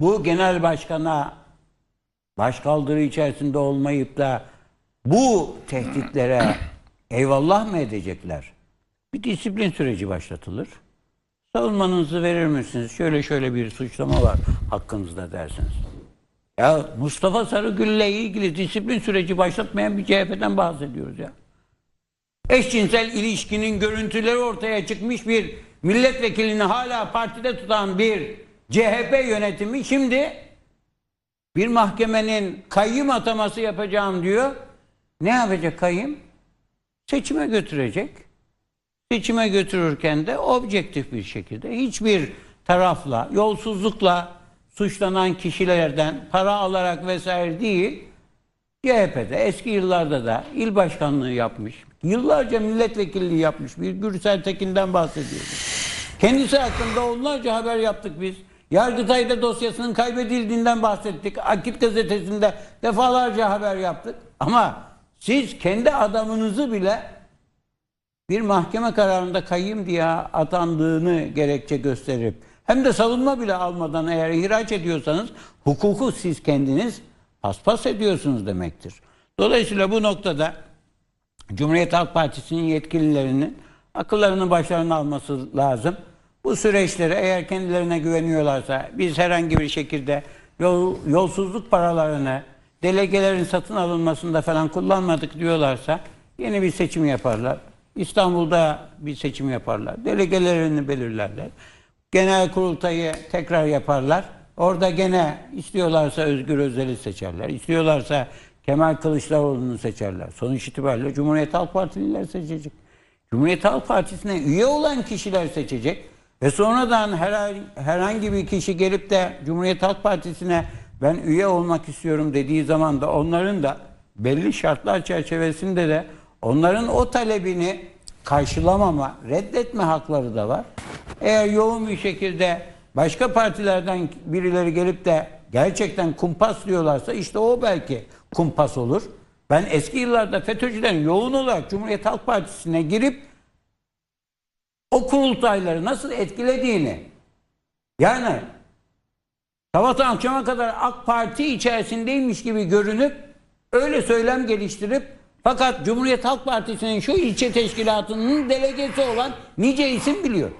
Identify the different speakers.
Speaker 1: bu genel başkana başkaldırı içerisinde olmayıp da bu tehditlere eyvallah mı edecekler? Bir disiplin süreci başlatılır. Savunmanızı verir misiniz? Şöyle şöyle bir suçlama var hakkınızda dersiniz. Ya Mustafa Sarıgül'le ilgili disiplin süreci başlatmayan bir CHP'den bahsediyoruz ya. Eşcinsel ilişkinin görüntüleri ortaya çıkmış bir milletvekilini hala partide tutan bir CHP yönetimi şimdi bir mahkemenin kayyım ataması yapacağım diyor. Ne yapacak kayyım? Seçime götürecek. Seçime götürürken de objektif bir şekilde hiçbir tarafla, yolsuzlukla suçlanan kişilerden para alarak vesaire değil, CHP'de eski yıllarda da il başkanlığı yapmış, yıllarca milletvekilliği yapmış bir Gürsel Tekin'den bahsediyoruz. Kendisi hakkında onlarca haber yaptık biz. Yargıtay'da dosyasının kaybedildiğinden bahsettik. Akit gazetesinde defalarca haber yaptık. Ama siz kendi adamınızı bile bir mahkeme kararında kayyım diye atandığını gerekçe gösterip hem de savunma bile almadan eğer ihraç ediyorsanız hukuku siz kendiniz paspas ediyorsunuz demektir. Dolayısıyla bu noktada Cumhuriyet Halk Partisi'nin yetkililerinin akıllarını başlarına alması lazım. Bu süreçleri eğer kendilerine güveniyorlarsa biz herhangi bir şekilde yol, yolsuzluk paralarını delegelerin satın alınmasında falan kullanmadık diyorlarsa yeni bir seçim yaparlar. İstanbul'da bir seçim yaparlar. Delegelerini belirlerler. Genel kurultayı tekrar yaparlar. Orada gene istiyorlarsa Özgür Özel'i seçerler. İstiyorlarsa Kemal Kılıçdaroğlu'nu seçerler. Sonuç itibariyle Cumhuriyet Halk Partililer seçecek. Cumhuriyet Halk Partisi'ne üye olan kişiler seçecek. Ve sonradan herhangi, herhangi bir kişi gelip de Cumhuriyet Halk Partisi'ne ben üye olmak istiyorum dediği zaman da onların da belli şartlar çerçevesinde de onların o talebini karşılamama, reddetme hakları da var. Eğer yoğun bir şekilde başka partilerden birileri gelip de gerçekten kumpas diyorlarsa işte o belki kumpas olur. Ben eski yıllarda FETÖ'cülerin yoğun olarak Cumhuriyet Halk Partisi'ne girip o kurultayları nasıl etkilediğini yani sabahtan akşama kadar AK Parti içerisindeymiş gibi görünüp öyle söylem geliştirip fakat Cumhuriyet Halk Partisi'nin şu ilçe teşkilatının delegesi olan nice isim biliyor.